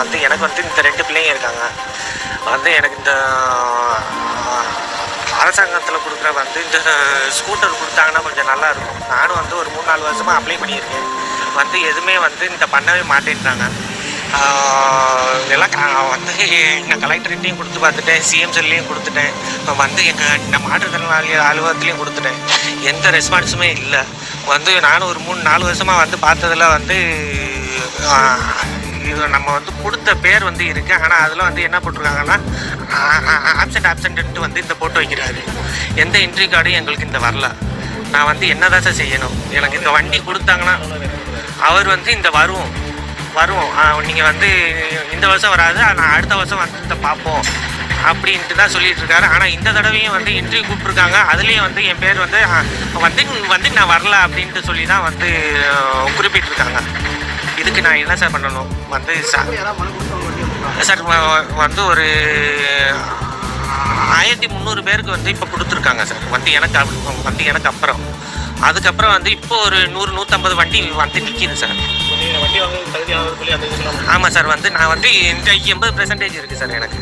வந்து எனக்கு வந்து இந்த ரெண்டு பிள்ளைங்க இருக்காங்க. வந்து எனக்கு இந்த அரசாங்கத்தில் கொடுக்குற வந்து இந்த ஸ்கூட்டர் கொடுத்தாங்கன்னா கொஞ்சம் நல்லா இருக்கும். நானும் வந்து ஒரு மூணு நாலு வருஷமாக அப்ளை பண்ணியிருக்கேன். வந்து எதுவுமே வந்து இந்த பண்ணவே மாட்டேன்றாங்க. இதெல்லாம் வந்து நான் கலெக்டர்கிட்டையும் கொடுத்து பார்த்துட்டேன் சிஎம் சொல்லையும் கொடுத்துட்டேன். இப்போ வந்து எங்கள் இந்த மாற்றுத்திறனாளி அலுவலகத்துலேயும் கொடுத்துட்டேன். எந்த ரெஸ்பான்ஸுமே இல்லை. வந்து நானும் ஒரு மூணு நாலு வருஷமாக வந்து பார்த்ததுல வந்து இது நம்ம வந்து கொடுத்த பேர் வந்து இருக்குது ஆனால் அதில் வந்து என்ன போட்டிருக்காங்கன்னா ஆப்சண்ட் ஆப்சண்ட்டு வந்து இந்த போட்டு வைக்கிறாரு. எந்த என்ட்ரி கார்டும் எங்களுக்கு இந்த வரல. நான் வந்து என்னதான் சார் செய்யணும்? எனக்கு இந்த வண்டி கொடுத்தாங்கன்னா அவர் வந்து இந்த வருவோம். வருவோம். நீங்கள் வந்து இந்த வருஷம் வராது. நான் அடுத்த வருஷம் வந்து இந்த பார்ப்போம். அப்படின்ட்டு தான் சொல்லிட்டு இருக்காரு. ஆனால் இந்த தடவையும் வந்து இன்டர்வியூ கூப்பிட்ருக்காங்க அதுலேயும் வந்து என் பேர் வந்து வந்து வந்து நான் வரல அப்படின்ட்டு சொல்லி தான் வந்து குறிப்பிட்டிருக்காங்க. இதுக்கு நான் என்ன சார் பண்ணணும்? வந்து சார் சார் வந்து ஒரு ஆயிரத்தி முந்நூறு பேருக்கு வந்து இப்போ கொடுத்துருக்காங்க சார் வந்து எனக்கு வந்து எனக்கு அப்புறம். அதுக்கப்புறம் வந்து இப்போ ஒரு நூறு நூற்றம்பது வண்டி வந்து நிற்கிது சார் வண்டி ஆமாம் சார் வந்து நான் வந்து இந்த எண்பது பெர்சன்டேஜ் இருக்குது சார் எனக்கு.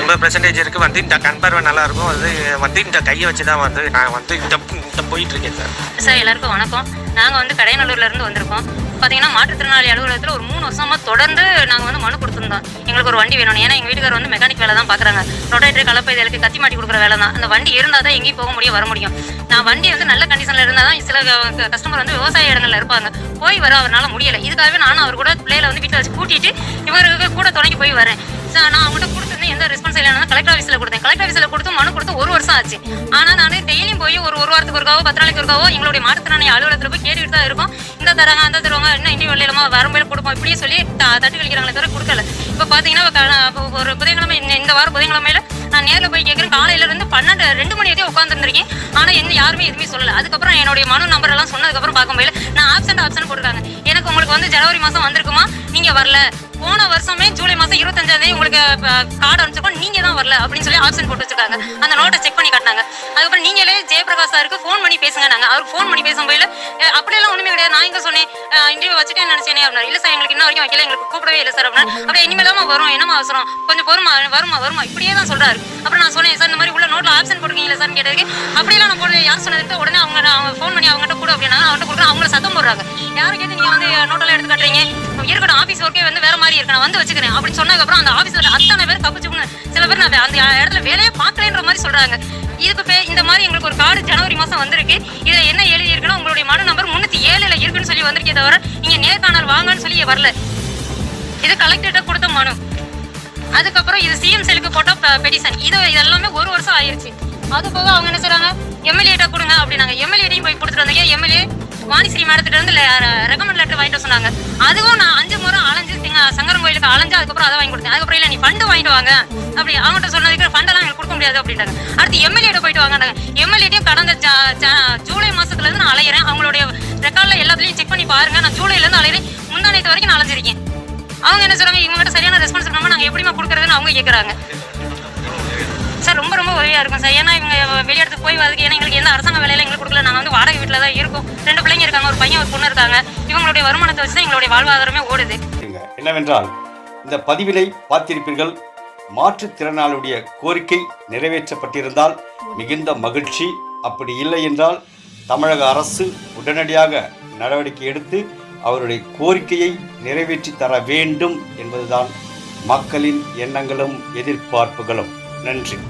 எண்பது பெர்சன்டேஜ் இருக்குது வந்து இந்த கண்பார்வை நல்லாயிருக்கும் அது வந்து இந்த கையை வச்சு தான் வந்து நான் வந்து இந்த இந்த போயிட்டுருக்கேன் சார் சார் எல்லாருக்கும் வணக்கம். நாங்கள் வந்து கடையநல்லூர்லேருந்து வந்திருக்கோம். பார்த்தீங்கன்னா மாற்றுத்திறனாளி அலுவலகத்தில் ஒரு மூணு வருஷமாக தொடர்ந்து நாங்கள் வந்து மனு கொடுத்துருந்தோம். எங்களுக்கு ஒரு வண்டி வேணும் ஏன்னா எங்கள் வீட்டுக்கார் வந்து மெக்கானிக் வேலை தான் பார்க்குறாங்க ரொட்டேட்டர் கலப்பை இதற்கு கத்தி மாட்டி கொடுக்குற வேலை தான். அந்த வண்டி இருந்தால் தான் எங்கேயும் போக முடியும் வர முடியும். நான் வண்டி வந்து நல்ல கண்டிஷனில் இருந்தால் தான் சில கஸ்டமர் வந்து விவசாய இடங்கள்ல இருப்பாங்க. போய் வர அவரால் முடியலை. இதுக்காகவே நானும் அவர் கூட பிள்ளைகளை வந்து வீட்டில் வச்சு கூட்டிட்டு இவருக்கு கூட துணைக்கு போய் வரேன். நான் அவங்ககிட்ட கொடுத்துருந்தேன் எந்த ரெஸ்பான்ஸ் இல்லைனா கலெக்டர் ஆஃபீஸில் கொடுத்தேன். கலெக்டர் ஆஃபீஸில் கொடுத்து மனு கொடுத்து ஒரு வருஷம் ஆச்சு. ஆனால் நான் டெய்லியும் போய் ஒரு ஒரு வாரத்துக்கு ஒருக்காவோ பத்து நாளைக்கு ஒருக்காவோ எங்களுடைய மாற்றுத்திறனை அலுவலகத்தில் போய் கேட்டுக்கிட்டு தான் இருக்கும். இந்த தராங்க அந்த தருவாங்க இன்னும் இன்னும் இல்லாமல் வரும்போது கொடுப்போம். இப்படியே சொல்லி த- தட்டு கழிக்கிறாங்களே தவிர கொடுக்கல. இப்போ பார்த்தீங்கன்னா ஒரு புதன்கிழமை இந்த- வாரம் புதன்கிழமையில நான் நேரில் போய் கேட்குறேன் காலையிலேருந்து பன்னெண்டு ரெண்டு மணி வரையும் உட்காந்துருந்துருக்கேன் ஆனால் என்ன யாருமே எதுவுமே சொல்லலை. அதுக்கப்புறம் என்னுடைய மனு நம்பர் எல்லாம் சொன்னதுக்கப்புறம் பார்க்கும்போது முடியல ஜனவரி மாசம் வந்திருக்குமா? நீங்க வரல. போன வருஷமே ஜூலை மாசம் இருபத்தஞ்சாம் தேதி உங்களுக்கு கார்டு அனுப்பிச்சிருக்கோம். நீங்க தான் வரல அப்படின்னு சொல்லி ஆப்ஷன் போட்டு வச்சிருக்காங்க அந்த நோட்டை செக் பண்ணி காட்டினாங்க. அதுக்கப்புறம் நீங்களே ஜெயபிரகாஷ் சாருக்கு ஃபோன் பண்ணி பேசுங்க நாங்க. அவருக்கு ஃபோன் பண்ணி பேசும் போயில நான் எங்க சொன்னேன் இன்டர்வியூ வச்சுட்டு நினைச்சேனே அப்படின்னா இல்லை சார் எங்களுக்கு இன்ன வரைக்கும் வைக்கல எங்களுக்கு கூப்பிடவே இல்லை சார் அப்படின்னா அப்படியே இனிமேலாமா வரும் என்னமா அவசரம்? கொஞ்சம் பொறுமா வருமா வருமா? இப்படியே தான் சொல்றாரு. அப்புறம் நான் சொன்னேன் சார் இந்த மாதிரி உள்ள நோட்டில் ஆப்ஷன் போட்டுருக்கீங்களா சார் கேட்டதுக்கு அப்படியெல்லாம் நான் போடல யார் சொன்னதுக்கு உடனே அவங்க அவங்க ஃபோன் பண்ணி அவங்ககிட்ட கூட அப்படின்னா அவங்ககிட்ட கொடுக்குறேன். அவங்கள சத்தம் போடுறாங்க. யாரை கேட்டு நீங்க வந்து நோட்டெல்லாம் எடுத்து காட்டுறீங்க? இருக்கட்டும் ஆஃபீஸ் ஒர்க்கே வந்து வேற மாதிரி இருக்கு. நான் வந்து வச்சுக்கிறேன். அப்படின்னு சொன்னதுக்கப்புறம் அந்த ஆஃபீஸில் அத்தனை பேர் தப்பிச்சுன்னு சில பேர் நான் அந்த இடத்துல வேலையே பார்க்கலன்ற மாதிரி சொல்றாங்க. இதுக்கு இந்த மாதிரி எங்களுக்கு ஒரு கார்டு ஜனவரி மாதம் வந்திருக்கு. இதில் என்ன எழுதி இருக்குன்னா உங்களுடைய மனு நம்பர் முந்நூற்றி ஏழில் வந்திருக்கே தவிர நீங்கள் நேர்காணல் வாங்கன்னு சொல்லி வரல. இது கலெக்டர்கிட்ட கொடுத்த மனு. அதுக்கப்புறம் இது சிஎம் செலுக்கு போட்ட பெடிஷன் இது இதெல்லாமே ஒரு வருஷம் ஆயிருச்சு. அது போக அவங்க என்ன செய்றாங்க? எம்எல்ஏட்ட கொடுங்க அப்படின்னாங்க. எம்எல்ஏட்டையும் போய் கொடுத்துட்டு வந்தீங்க. எம்எல்ஏ வாணிஸ்ரீ மேடத்திட்ட இருந்து ரெக்கமெண்ட் லெட்டர் வாங்கிட்டு சொன்னாங்க. அதுவும் நான் அஞ்சு முறை அலைஞ்சு திங்க சங்கரன் கோயிலுக்கு அலைஞ்சு அதுக்கப்புறம் அதை வாங்கி கொடுத்தேன். அதுக்கப்புறம் இல்லை நீ ஃபண்டு வாங்கிட்டு வாங்க. அப்படி அவங்ககிட்ட சொன்னதுக்கு ஃபண்டெல்லாம் எங்களுக்கு கொடுக்க முடியாது அப்படின்ட்டாங்க அடுத்து எம்எல்ஏட்ட போயிட்டு வாங்க எம்எல்ஏட்டையும் கடந்த ஜ- ஜூலை மாசத்துல இருந்து நான் அலையிறேன். அவங்களுடைய ரெக்கார்ட்ல எல்லாத்துலயும் செக் பண்ணி பாருங்க. நான் ஜூலைல இருந்து அலையிறேன் முந்தானத்து வரைக்கும் நான் அலைஞ்சிருக்கேன். அவங்க என்ன சொல்றாங்க இவங்ககிட்ட சரியான ரெஸ்பான்ஸ் பண்ணாம நாங்க எப்படிமா கொடுக்கறதுன்னு அவங்க கேக்குறாங்க. சார் ரொம்ப ரொம்ப உதவியா இருக்கும் சார். ஏன்னா இவங்க வெளியிடத்துக்கு போய் வரதுக்கு ஏன்னா எங்களுக்கு எந்த அரசாங்க வேலையில எங்களுக்கு கொடுக்கல. நாங்க வந்து வாடகை வீட்டில் தான் இருக்கோம். ரெண்டு பிள்ளைங்க இருக்காங்க ஒரு பையன் ஒரு பொண்ணு இருக்காங்க. இவங்களுடைய வருமானத்தை வச்சு தான் எங்களுடைய வாழ்வாதாரமே ஓடுது. என்னவென்றால் இந்த பதிவிலை பார்த்திருப்பீர்கள். மாற்றுத்திறனாளுடைய கோரிக்கை நிறைவேற்றப்பட்டிருந்தால் மிகுந்த மகிழ்ச்சி. அப்படி இல்லை என்றால் தமிழக அரசு உடனடியாக நடவடிக்கை எடுத்து அவருடைய கோரிக்கையை நிறைவேற்றி தர வேண்டும் என்பதுதான் மக்களின் எண்ணங்களும் எதிர்பார்ப்புகளும். நன்றி.